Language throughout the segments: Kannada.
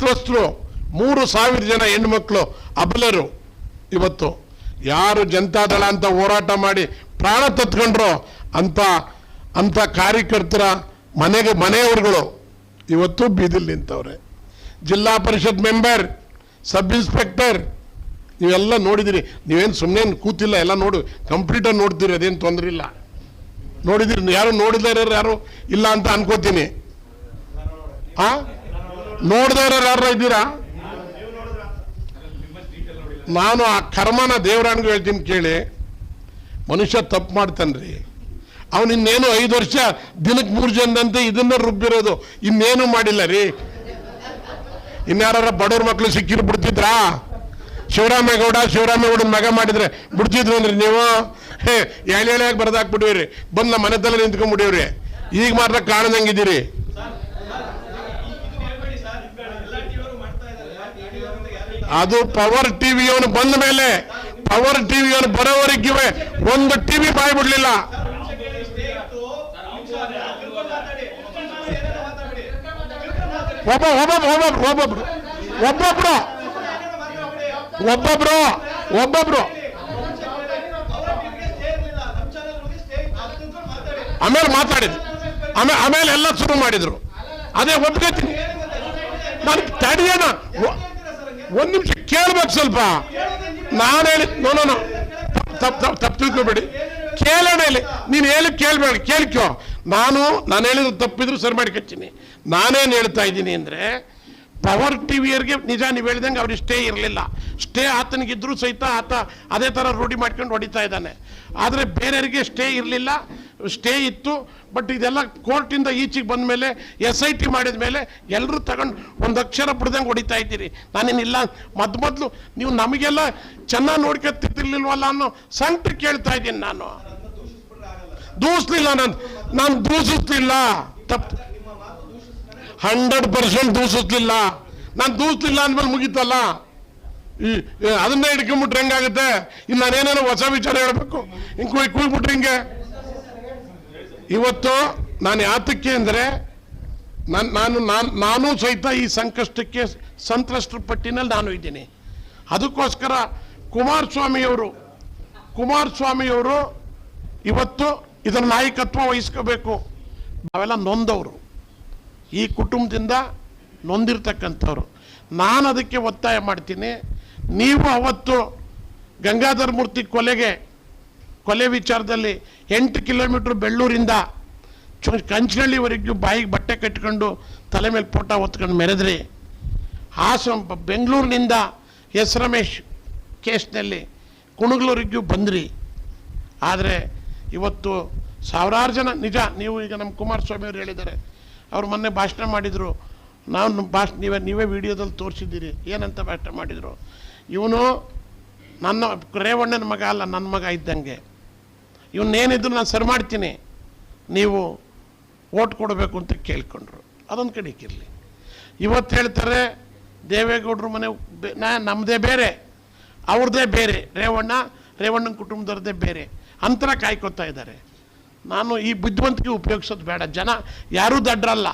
ಕುಟುಂಬಸ್ಥರು ಮೂರು ಸಾವಿರ ಜನ ಹೆಣ್ಮಕ್ಳು, ಅಬಲರು. ಇವತ್ತು ಯಾರು ಜನತಾದಳ ಅಂತ ಹೋರಾಟ ಮಾಡಿ ಪ್ರಾಣ ತತ್ಕೊಂಡ್ರು ಅಂತ ಅಂತ ಕಾರ್ಯಕರ್ತರ ಮನೆಗೆ, ಮನೆಯವ್ರುಗಳು ಇವತ್ತು ಬೀದಿಲ್ ನಿಂತವ್ರೆ. ಜಿಲ್ಲಾ ಪರಿಷತ್ ಮೆಂಬರ್, ಸಬ್ ಇನ್ಸ್ಪೆಕ್ಟರ್, ನೀವೆಲ್ಲ ನೋಡಿದಿರಿ. ನೀವೇನು ಸುಮ್ಮನೆ ಕೂತಿಲ್ಲ, ಎಲ್ಲ ನೋಡು. ಕಂಪ್ಲೀಟಾಗಿ ನೋಡ್ತೀರಿ, ಅದೇನು ತೊಂದರೆ ಇಲ್ಲ. ನೋಡಿದಿರಿ, ಯಾರು ನೋಡಿದಾರ ಯಾರು ಇಲ್ಲ ಅಂತ ಅನ್ಕೋತೀನಿ. ಆ? ನೋಡಿದವ್ರು ಯಾರು ಇದ್ದೀರಾ? ನಾನು ಆ ಕರ್ಮನ ದೇವರಾಣಿಗೆ ಹೇಳ್ತೀನಿ ಕೇಳಿ. ಮನುಷ್ಯ ತಪ್ಪು ಮಾಡ್ತಾನ್ರಿ. ಅವನು ಇನ್ನೇನು ಐದು ವರ್ಷ ದಿನಕ್ಕೆ ಮೂರು ಜನದಂತೆ ಇದನ್ನ ರುಬ್ಬಿರೋದು. ಇನ್ನೇನು ಮಾಡಿಲ್ಲ ರೀ. ಇನ್ಯಾರ ಬಡವ್ರ ಮಕ್ಕಳು ಸಿಕ್ಕಿರು ಬಿಡ್ತಿದ್ರಾ? ಶಿವರಾಮೇಗೌಡ, ಶಿವರಾಮೇಗೌಡನ ಮಗ ಮಾಡಿದ್ರೆ ಬಿಡ್ತಿದ್ರು ಅಂದ್ರೆ ನೀವು? ಹೇ ಎಳೆ ಎಳೆಯಾಗಿ ಬರ್ದಾಕ್ಬಿಟ್ಟಿವ್ರಿ? ಬಂದು ನಮ್ಮ ತಲೆ ನಿಂತ್ಕೊಂಡ್ಬಿಟ್ಟಿವ್ರಿ. ಈಗ ಮಾತ್ರ ಕಾಣದಂಗಿದ್ದೀರಿ ಅದು ಪವರ್ ಟಿವಿಯವನು ಬಂದ ಮೇಲೆ ಪವರ್ ಟಿವಿಯವನು ಬರೋವರೆಗೆ ಒಂದು ಟಿವಿ ಬಾಯ್ ಬಿಡ್ಲಿಲ್ಲ. ಒಬ್ಬ ಒಬ್ಬೊಬ್ರು ಒಬ್ಬೊಬ್ರು ಒಬ್ಬೊಬ್ರು ಒಬ್ಬೊಬ್ರು ಒಬ್ಬೊಬ್ರು. ಆಮೇಲೆ ಮಾತಾಡಿದ್ರು. ಆಮೇಲೆ ಆಮೇಲೆ ಎಲ್ಲ ಶುರು ಮಾಡಿದ್ರು. ಅದೇ ಒಪ್ಕೋತೀನಿ ನಾನು ತಡಿಯೋಣ ಒಂದು ನಿಮಿಷ ಕೇಳ್ಬೇಕು ಸ್ವಲ್ಪ. ನಾನು ಹೇಳಿ, ನೋ ನೋ ನೋ. ತಪ್ಪು ತಪ್ಪು ತಪ್ಪು ತಿಳ್ಕೊಬೇಡಿ. ಕೇಳೋಣ ಇಲ್ಲಿ. ನೀನು ಹೇಳಿ, ಕೇಳಬೇಡ, ಕೇಳ್ಕೋ. ನಾನು ನಾನು ಹೇಳಿದ್ರು ತಪ್ಪಿದ್ರು ಸರಿ ಮಾಡ್ಕೊತೀನಿ. ನಾನೇನು ಹೇಳ್ತಾ ಇದ್ದೀನಿ ಅಂದರೆ, ಪವರ್ ಟಿವಿಯರ್ಗೆ ನಿಜ ನೀವು ಹೇಳ್ದಂಗೆ ಅವ್ರಿಗೆ ಸ್ಟೇ ಇರಲಿಲ್ಲ. ಸ್ಟೇ ಆತನಿಗಿದ್ರು ಸಹಿತ ಆತ ಅದೇ ಥರ ರೂಢಿ ಮಾಡ್ಕೊಂಡು ಹೊಡಿತಾ ಇದ್ದಾನೆ. ಆದರೆ ಬೇರೆಯವರಿಗೆ ಸ್ಟೇ ಇರಲಿಲ್ಲ. ಸ್ಟೇ ಇತ್ತು ಬಟ್ ಇದೆಲ್ಲ ಕೋರ್ಟಿಂದ ಈಚೆಗೆ ಬಂದ ಮೇಲೆ, ಎಸ್ ಐ ಟಿ ಮಾಡಿದ ಮೇಲೆ ಎಲ್ಲರೂ ತಗೊಂಡು ಒಂದು ಅಕ್ಷರ ಬಿಡ್ದಂಗೆ ಹೊಡಿತಾ ಇದ್ದೀರಿ. ನಾನೇನಿಲ್ಲ ಮದ್ ಮೊದಲು ನೀವು ನಮಗೆಲ್ಲ ಚೆನ್ನಾಗಿ ನೋಡ್ಕೊತಿರ್ಲಿಲ್ವಲ್ಲ ಅನ್ನೋ ಸಂಕಟ ಕೇಳ್ತಾ ಇದ್ದೀನಿ ನಾನು. ದೂಸ್ಲಿಲ್ಲ ನಾನು. ನಾನು ದೂಸಿಸ್ಲಿಲ್ಲ. ತಪ್ಪು ಹಂಡ್ರೆಡ್ ಪರ್ಸೆಂಟ್ ದೂಸಿಸ್ಲಿಲ್ಲ. ನಾನು ದೂಸ್ಲಿಲ್ಲ ಅಂದ್ಮೇಲೆ ಮುಗೀತಲ್ಲ. ಈ ಅದನ್ನೇ ಹಿಡ್ಕೊಂಬಿಟ್ರೆ ಹೆಂಗಾಗುತ್ತೆ? ಇನ್ನು ನಾನೇನೇನೋ ಹೊಸ ವಿಚಾರ ಹೇಳಬೇಕು? ಹಿಂಗೆ ಕುಯ್, ಕುಯ್ಬಿಟ್ರೆ ಹಿಂಗೆ? ಇವತ್ತು ನಾನು ಯಾತಕ್ಕೆ ಅಂದರೆ ನಾನು ನಾನು ನಾನು ನಾನು ಸಹಿತ ಈ ಸಂಕಷ್ಟಕ್ಕೆ ಸಂತ್ರಸ್ತರ ಪಟ್ಟಿನಲ್ಲಿ ನಾನು ಇದ್ದೀನಿ. ಅದಕ್ಕೋಸ್ಕರ ಕುಮಾರಸ್ವಾಮಿಯವರು ಕುಮಾರಸ್ವಾಮಿಯವರು ಇವತ್ತು ಇದರ ನಾಯಕತ್ವ ವಹಿಸ್ಕೋಬೇಕು. ನಾವೆಲ್ಲ ನೊಂದವರು. ಈ ಕುಟುಂಬದಿಂದ ನೊಂದಿರ್ತಕ್ಕಂಥವ್ರು. ನಾನು ಅದಕ್ಕೆ ಒತ್ತಾಯ ಮಾಡ್ತೀನಿ. ನೀವು ಅವತ್ತು ಗಂಗಾಧರ ಮೂರ್ತಿ ಕೊಲೆಗೆ ಕೊಲೆ ವಿಚಾರದಲ್ಲಿ ಎಂಟು ಕಿಲೋಮೀಟ್ರ್ ಬೆಳ್ಳೂರಿಂದ ಚು- ಕಂಚನಹಳ್ಳಿವರೆಗೂ ಬಾಯಿಗೆ ಬಟ್ಟೆ ಕಟ್ಕೊಂಡು ತಲೆ ಮೇಲೆ ಫೋಟೋ ಹೊತ್ಕೊಂಡು ಮೆರೆದ್ರಿ ಹಾಸನ ಬೆಂಗಳೂರಿನಿಂದ ಎಸ್ ರಮೇಶ್ ಕೇಸ್ನಲ್ಲಿ ಕುಣಗ್ಲೂರಿಗೂ ಬಂದ್ರಿ. ಆದರೆ ಇವತ್ತು ಸಾವಿರಾರು ಜನ, ನಿಜ ನೀವು ಈಗ ನಮ್ಮ ಕುಮಾರಸ್ವಾಮಿ ಅವರು ಹೇಳಿದ್ದಾರೆ, ಅವರು ಮೊನ್ನೆ ಭಾಷಣ ಮಾಡಿದರು. ನಾವು ಭಾಷ, ನೀವೇ ನೀವೇ ವಿಡಿಯೋದಲ್ಲಿ ತೋರಿಸಿದ್ದೀರಿ. ಏನಂತ ಭಾಷಣ ಮಾಡಿದರು? ಇವನು ನನ್ನ, ರೇವಣ್ಣನ ಮಗ ಅಲ್ಲ, ನನ್ನ ಮಗ ಇದ್ದಂಗೆ. ಇವನ್ನೇನಿದ್ರು ನಾನು ಸರಿ ಮಾಡ್ತೀನಿ. ನೀವು ಓಟ್ ಕೊಡಬೇಕು ಅಂತ ಕೇಳ್ಕೊಂಡ್ರು. ಅದೊಂದು ಕಡೆಗಿರಲಿ ಇವತ್ತು ಹೇಳ್ತಾರೆ, ದೇವೇಗೌಡರು ಮನೆ ನಾ ನಮ್ಮದೇ ಬೇರೆ ಅವ್ರದ್ದೇ ಬೇರೆ, ರೇವಣ್ಣ, ರೇವಣ್ಣನ ಕುಟುಂಬದವ್ರದ್ದೇ ಬೇರೆ. ಅಂತರ ಕಾಯ್ಕೊತಾ ಇದ್ದಾರೆ. ನಾನು ಈ ಬುದ್ಧಿವಂತಿಕೆ ಉಪಯೋಗಿಸೋದು ಬೇಡ. ಜನ ಯಾರೂ ದಡ್ರಲ್ಲ.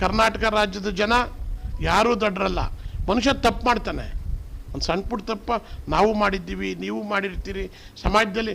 ಕರ್ನಾಟಕ ರಾಜ್ಯದ ಜನ ಯಾರೂ ದಡ್ರಲ್ಲ. ಮನುಷ್ಯ ತಪ್ಪು ಮಾಡ್ತಾನೆ. ಒಂದು ಸಣ್ಣ ಪುಟ್ಟ ತಪ್ಪ ನಾವು ಮಾಡಿದ್ದೀವಿ, ನೀವು ಮಾಡಿರ್ತೀರಿ. ಸಮಾಜದಲ್ಲಿ